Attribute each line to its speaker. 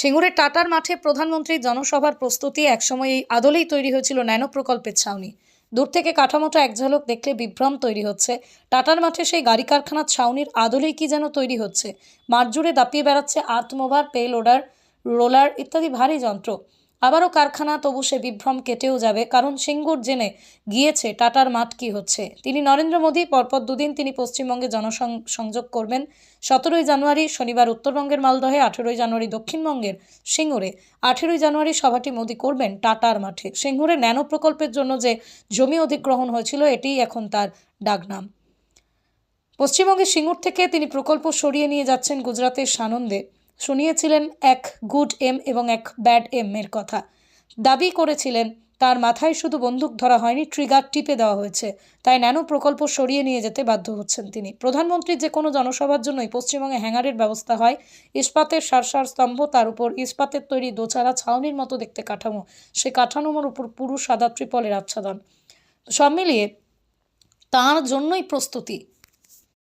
Speaker 1: সিঙ্গুরের টাটার মাঠে প্রধানমন্ত্রীর জনসভার প্রস্তুতি একসময় এই আদলেই তৈরি হয়েছিল ন্যানো প্রকল্পের ছাউনি। দূর থেকে কাঠামোটা এক ঝলক দেখলে বিভ্রম তৈরি হচ্ছে। টাটার মাঠে সেই গাড়ি কারখানার ছাউনির আদলেই কি যেন তৈরি হচ্ছে। মাঠ জুড়ে দাপিয়ে বেড়াচ্ছে আর্থমোভার পে লোডার রোলার ইত্যাদি ভারী যন্ত্র। আবারও কারখানা, তবু সে বিভ্রম কেটেও যাবে। কারণ সিঙ্গুর জেনে গিয়েছে, টাটার মাঠ কি হচ্ছে। তিনি নরেন্দ্র মোদী, পরপর দুদিন তিনি পশ্চিমবঙ্গে জনসংযোগ করবেন। সতেরোই জানুয়ারি শনিবার উত্তরবঙ্গের মালদহে, আঠেরোই জানুয়ারি দক্ষিণবঙ্গের সিঙ্গুরে, আঠেরোই জানুয়ারি সভাটি মোদী করবেন টাটার মাঠে। সিঙ্গুরে ন্যানো প্রকল্পের জন্য যে জমি অধিগ্রহণ হয়েছিল, এটিই এখন তার ডাকনাম। পশ্চিমবঙ্গের সিঙ্গুর থেকে তিনি প্রকল্প সরিয়ে নিয়ে যাচ্ছেন গুজরাতের সানন্দে। শুনিয়েছিলেন এক গুড এম এবং এক ব্যাড এম এর কথা। দাবি করেছিলেন, তার মাথায় শুধু বন্দুক ধরা হয়নি ট্রিগার টিপে দেওয়া হয়েছে। তাই ন্যানো প্রকল্প সরিয়ে নিয়ে যেতে বাধ্য হচ্ছেন তিনি। প্রধানমন্ত্রীর যে কোনো জনসভার জন্যই পশ্চিমবঙ্গে হ্যাঙ্গারের ব্যবস্থা হয়। ইস্পাতের সারসার স্তম্ভ, তার উপর ইস্পাতের তৈরি দোচারা, ছাউনির মতো দেখতে কাঠামো। সে কাঠামোর উপর পুরু সাদা ত্রিপলের আচ্ছাদন। সব মিলিয়ে তাঁর জন্যই প্রস্তুতি